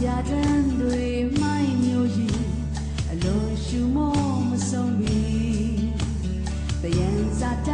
ပြတန်းတွေမိုင်းမျိုးရင်အလုံးရှူမမဆုံးမီပယံစာတ